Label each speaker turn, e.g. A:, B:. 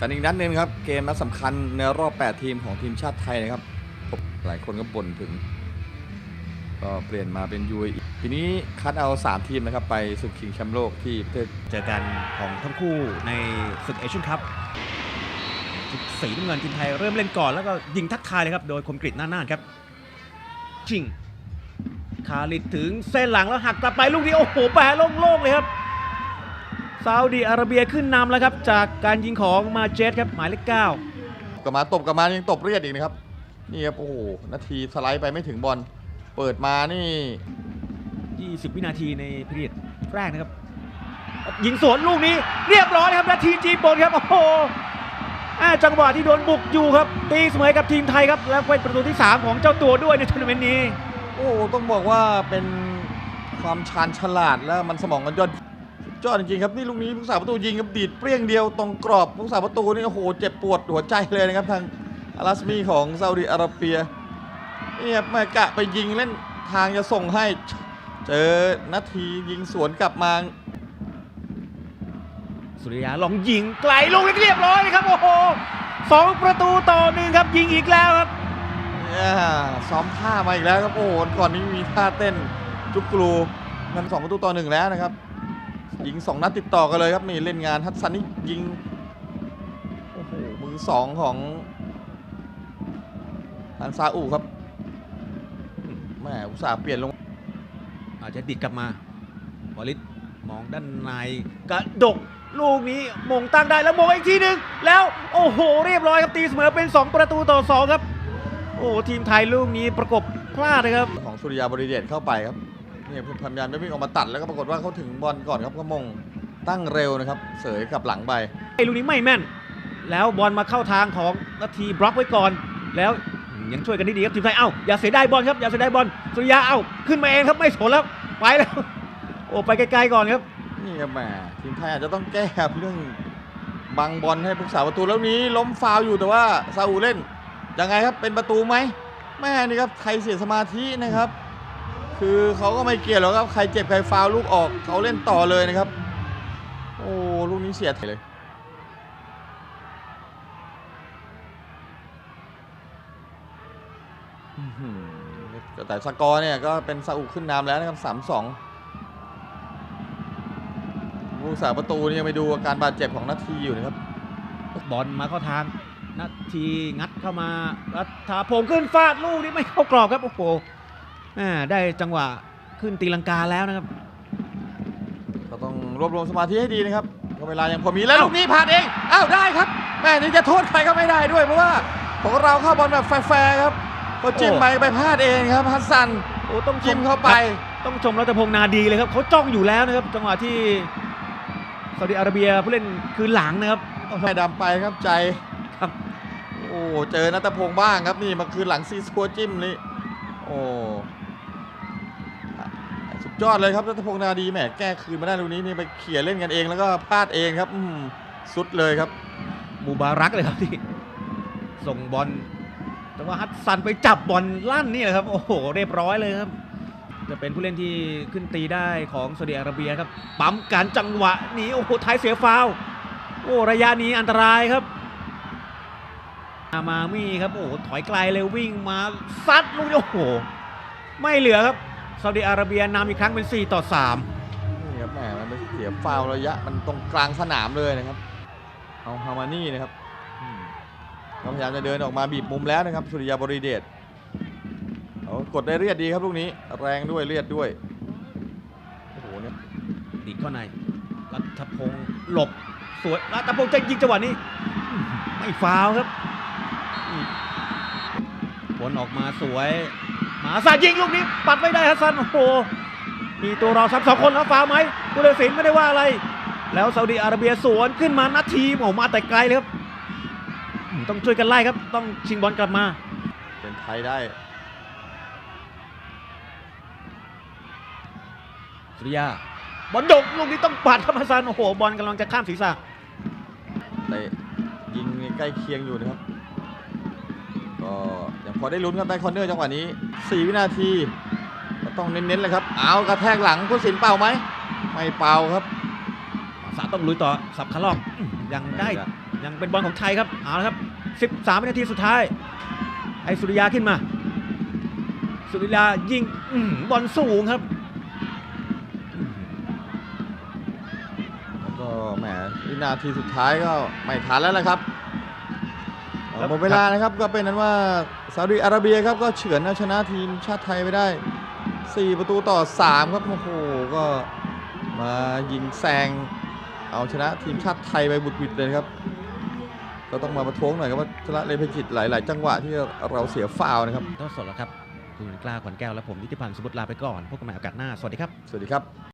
A: กันอีกนัดหนึ่งครับ เกมนัดสำคัญในรอบ 8 ทีมของทีมชาติไทยนะครับ หลายคนก็บ่นถึง ก็เปลี่ยนมาเป็น UAE ทีนี้คัดเอา 3 ทีมนะครับ ไปศึกชิงแชมป์โลกที่ประเทศ
B: เจอกันของทั้งคู่ในศึกเอเชียนคัพสีน้ำเงินทีมไทยเริ่มเล่นก่อนแล้วก็ยิงทักทายเลยครับ โดยคมกริตหน้าหน่านครับ ชิงคาลิดถึงเส้นหลังแล้วหักกลับไปลูกนี้โอ้โหแปรโล่งๆเลยครับ ซาอุดีอาระเบียขึ้นนำแล้วครับ จากการยิงของมาเจสครับหมายเลขเก้า
A: กลับมาตบกลับมายังตบเรียดอีกนะครับนี่ครับโอ้โหนาทีสไลด์ไปไม่ถึงบอลเปิดมานี่
B: 20 วินาทีในพิเรียดแรกนะครับ ยิงสวนลูกนี้เรียบร้อยครับนาทีจีบนครับโอ้โหอ่าจังหวะที่โดนบุกอยู่ครับ ตีเสมอกับทีมไทยครับ และเป็นประตูที่ 3 ของเจ้าตัวด้วยในทัวร์นาเมนต์นี้
A: โอ้ต้องบอกว่าเป็นความชาญฉลาดและมันสมองกันยอดสุด ยอดจริงๆครับนี่ลูกนี้ผู้สาประตูยิงครับดีดเปรี้ยงเดียวตรงกรอบผู้สาประตูนี่โอ้โหเจ็บปวดหัวใจเลยนะครับทางอาราสมีของซาอุดิอาระเบียนี่ครับแม่กะไปยิงเล่นทางจะส่งให้ เจอนาทียิงสวนกลับมา
B: สุริยาลองยิงไกลลูกนี้เรียบร้อยเลยครับโอ้โหสองประตูต่อหนึ่งครับยิงอีกแล้วครับ
A: เนี่ยซ้อมท่ามาอีกแล้วครับโอ้โหก่อนนี้มีท่าเต้นจุกกรูนั่นสองประตูต่อหนึ่งแล้วนะครับ ยิงสองนัดติดต่อกันเลยครับนี่เล่นงานฮัตซันนี่ยิงโอ้โหมือสองของทางซาอุครับแม่อุตส่าห์เปลี่ยนลง
B: อาจจะดิดกลับมาวลิตมองด้านในกระดกลูกนี้มงตั้งได้แล้วมงอีกทีหนึ่งแล้วโอ้โห เรียบร้อยครับตีเสมอเป็น 2 ประตูต่อ 2 ครับ โอ้ทีมไทยลูกนี้ประกบพลาดเลยครับ
A: ของสุริยาบริเดชเข้าไปครับ เนี่ยพยายามจะวิ่งออกมาตัดแล้วก็ปรากฏว่าเขาถึงบอลก่อนครับก็มงตั้งเร็วนะครับ เสยกลับหลังไป
B: ไอ้ลูกนี้ไม่แม่น แล้วบอลมาเข้าทางของนาทีบล็อกไว้ก่อน แล้วยังช่วยกันได้ดีครับทีมไทยเอ้าอย่าเสียดายบอลครับอย่าเสียดายบอลสุริยาเอ้าขึ้นมาเองครับไม่สนแล้วไปแล้วโอ้ไปไกลๆก่อนครับ
A: นี่ครับแหมทีมไทยอาจจะต้องแก้เรื่องบังบอลให้ผู้สาประตูแล้วนี้ล้มฟาวล์อยู่แต่ว่าซาอุเล่นยังไงครับเป็นประตูไหมแม่นี่ครับใครเสียสมาธินะครับ คือเขาก็ไม่เกี่ยวหรอกครับ ใครเจ็บใครฟาวล์ลูกออกเขาเล่นต่อเลยนะครับ โอ้ลูกนี้เสียเลยแต่สกอร์เนี่ยก็เป็นซาอุขึ้นนำแล้วนะครับสามสองผู้สาประตูนี่ยังไปดูอาการบาดเจ็บของนาทีอยู่นะครับ
B: บอลมาเข้าทางนาทีงัดเข้ามารัฐาพงขึ้นฟาดลูกนี้ไม่เข้ากรอบครับโอ้โห ได้จังหวะขึ้นตีลังกาแล้วนะครับ
A: ก็ต้องรวบรวมสมาธิให้ดีนะครับก็เวลายังพอมีแล้วลูกนี้ผ่านเองอ้าวได้ครับแม่นี่จะโทษใครก็ไม่ได้ด้วย เพราะว่าของเราเข้าบอลแบบแฟร์ๆครับเขาจิ้มไปไปพลาดเองครับฮัสซัน
B: โอ้ต้อง
A: จิ้มเข้าไป
B: ต้องชมรัตพงษ์นาดีเลยครับเขาจ้องอยู่แล้วนะครับ จังหวะที่ซาอุดิอาระเบียผู้เล่นคืนหลังนะครับ
A: ให้ดำไปครับใจ
B: ครับ
A: โอ้เจอนัตพงษ์บ้างครับนี่มาคืนหลังซีซัวจิ้มนี่โอ้สุด ยอดเลยครับนัตพงษ์นาดีแหมแก้คืนมาได้ลูกนี้นี่ไปเขี่ยเล่นกันเองแล้วก็พลาดเองครับสุดเลยครับ
B: มูบารักเลยครับที่ส่งบอลแต่ว่าฮัตซันไปจับบอลลั่นนี่แหละครับโอ้โหเรียบร้อยเลยครับ จะเป็นผู้เล่นที่ขึ้นตีได้ของซาอุดิอาระเบียครับปั๊มการจังหวะหนีโอ้โหไทยเสียฟาวโอ้ระยะนี้อันตรายครับอามามี่ครับโอ้โหถอยไกลเลยวิ่งมาซัดลูกโอ้โห ไม่เหลือครับ ซาอุดิอาระเบียนำอีกครั้งเป็น 4 ต่อ3
A: นี่ครับแหมมันไปเสียฟาวล์ระยะมันตรงกลางสนามเลยนะครับเอาฮามานี่นะครับอืมเขาพยายามจะเดินออกมาบีบมุมแล้วนะครับสุริยาบริเดชเขากดได้เรียดดีครับลูกนี้แรงด้วยเรียดด้วยโอ้โหเนี่ย
B: ดีดเข้าใน รัฐพงศ์หลบ สวยรัฐพงศ์จะยิงจังหวะนี้อื้อหือไม่ฟาวล์ครับอืมบอลออกมาสวยห มาซายิงลูกนี้ปัดไม่ได้ฮัสซันโอ้โหมีตัวรอซับสองคนแล้วฟาวล์ไหมผู้ตัดสินไม่ได้ว่าอะไร แล้วซาอุดิอาระเบียสวนขึ้นมานาทีโอ้โหมาแต่ไกลเลยครับอืมต้องช่วยกันไล่ครับ ต้องชิงบอลกลับมา
A: เป็นไทยได้
B: สุริยาบอลดกลูกนี้ต้องปัดครับฮัสซันโอ้โหบอลกำลังจะข้ามศีรษะ
A: เตะยิงใกล้เคียงอยู่นะครับ ก็ยังพอได้ลุ้นครับได้คอนเนอร์จังหวะนี้ 4 วินาทีก็ต้องเน้นๆเลยครับ เอากระแทกหลังผู้สินเป่าไหม ไม่เป่าครับ
B: สาต้องลุยต่อสับขาลอกอื้อยังได้ยังเป็นบอลของไทยครับเอาละครับ 13 วินาทีสุดท้าย ไอสุริยาขึ้นมา สุริยายิงอื้อหือบอลสูงครับอื้อหือ
A: แล้วก็แหมวินาทีสุดท้ายก็ไม่ทันแล้วแหละครับเอ่อ หมดเวลานะครับก็เป็นนั้นว่าซาอุดิอาระเบียครับก็เฉือนเอาชนะทีมชาติไทยไปได้ 4 ประตูต่อ 3 ครับโอ้โหก็มายิงแซงเอาชนะทีมชาติไทยไปบุดหวิดเลยครับ ก็ต้องมาประท้วงหน่อยครับว่าชนะเลเพจิตหลาย ๆ จังหวะที่เราเสียฟาวล์นะครับ
B: ทอดสดแล้วครับคุณกล้าขวัญแก้วและผมนิติพันธ์สมุทรลาไปก่อนพบกันใหม่โอกาสหน้าสวัสดีครับ
A: สวัสดีครับ